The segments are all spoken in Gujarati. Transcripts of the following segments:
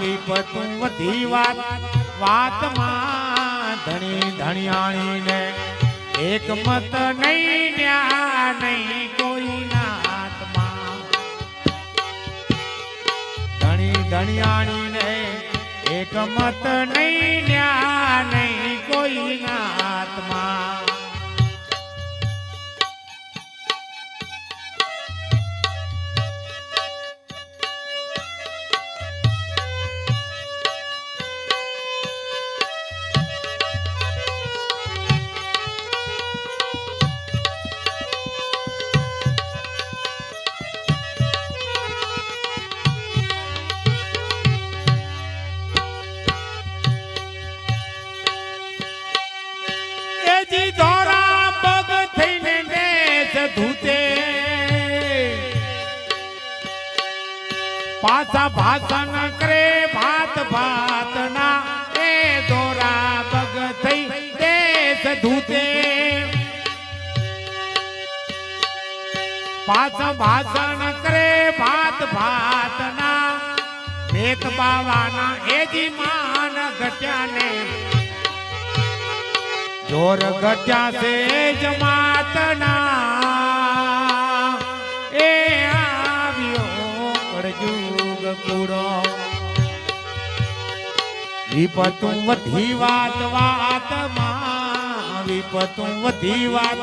વિપતું વધી વાત, વાતમાં ધણી ધણિયાણીને એક મત નહીં ન્યા, નહીં કોઈના હાથમાં ધણી ધણિયાણીને એક મત નહીં ન્યા, નહીં કોઈના હાથમાં પાછા ભાષણ કરે, ભાત ભાત ના એ દોરા પગ થઈ દેશ ધૂતે. પાછા ભાષણ કરે, ભાત ભાત ના ભેત બાવાના એજી માન ઘટ્યાને. જોર ઘટ્યા છે જમાતના એ કુડો વિપતું વધી વાત, વાતમાં. વિપતું વધી વાત,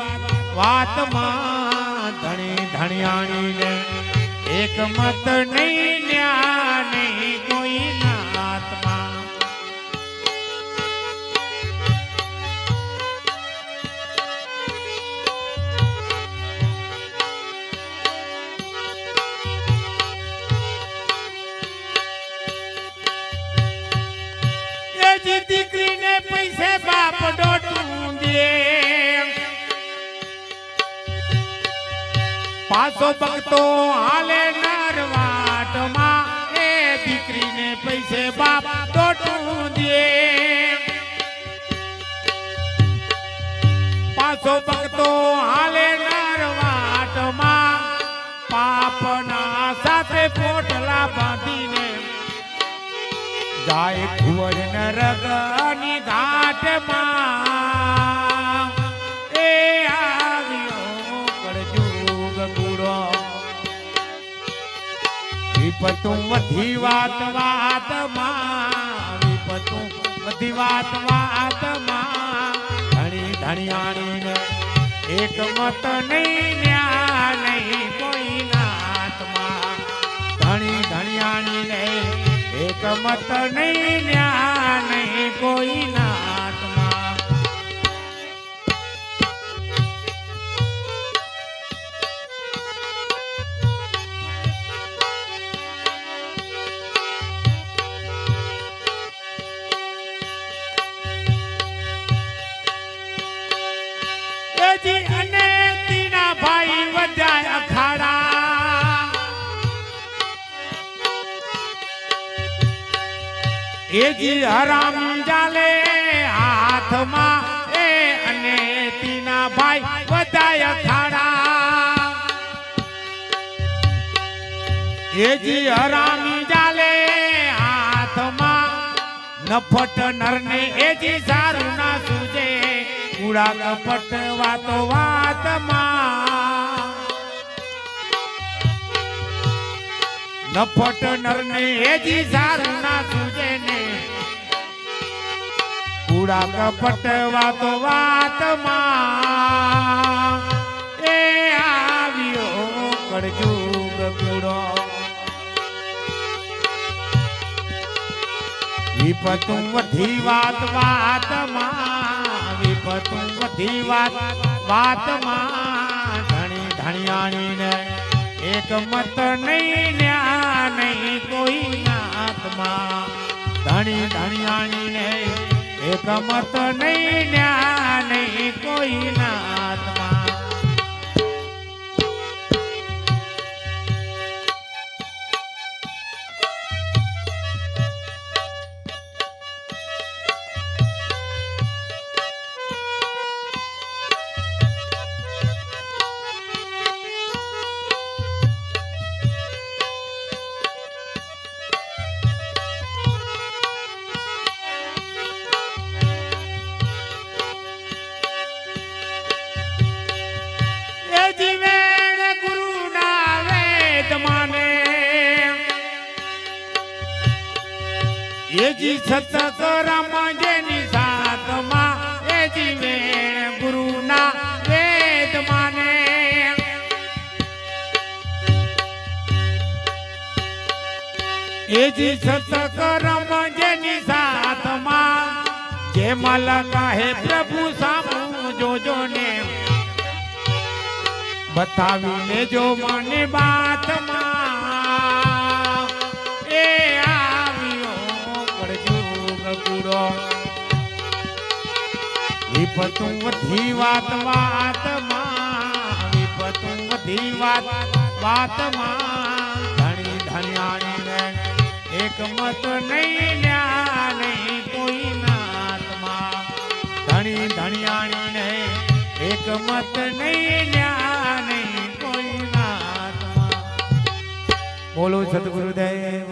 વાતમાં. ધણી ધણિયાણીને એક મત નહીં ન્યા નહીં દે પાછો ભક્તો હાલે નરવાટમાં એ દીકરીને પૈસે બાપ ડોટું દે. પાછો ભક્તો હાલે નરવાટમાં પાપના સાથે પોટલા બાંધીને જાય કુંવર નરગની ઘાટમાં. વિપતું વધી વાત વાતમાં, વિપતું વધી વાત વાતમાં. ધણી ધણિયાણીને એક મત નહીં ન્યા, નહીં કોઈ નાથમાં ધણી ધણિયાણીને એક મત નહીં ન્યા. એજી અને તીના ભાઈ વધ્યા અખાડા. એજી હરામ જાલે હાથમાં, એ અને તીના ભાઈ વધ્યા અખાડા. એજી હરામ જાલે હાથમાં, નફટ નરને એજી સારું ના કુડા કપટ વાતો વાતમાં. નફટ નરને એજી સારું ના સુજે ને કુડા કપટ વાતો વાતમાં. એ આવ્યો કળજુગ કુડો વિપતું વધી વાત વાતમાં. વિપતું વધી વાત વાતમાં ધણી ધણિયાણીને એક મત નહીં ન્યા નહીં કોઈ નાથમાં ધણી ધણિયાણીને એક મત નહીં નહીં કોઈ નાથમાં એજી સતત રામ જેની સાથમાં એજી વેણ ગુરુના વેદ માને એજી સતત રામ જેની સાતમાં જે મલ કહે પ્રભુ સામુ જોજો ને. બતાવી લેજો મને બાતમાં કુડો વિપતું વધી વાત વાતમાં વિપતું વધી વાત વાતમાં ધણી ધન્યાણી ને એક મત નહીં ન્યા, નહીં કોઈ નાતમાં ધણી ધણિયાણી ને એક મત નહીં નહીં કોઈ નાતમાં બોલો સદગુરુદેવ.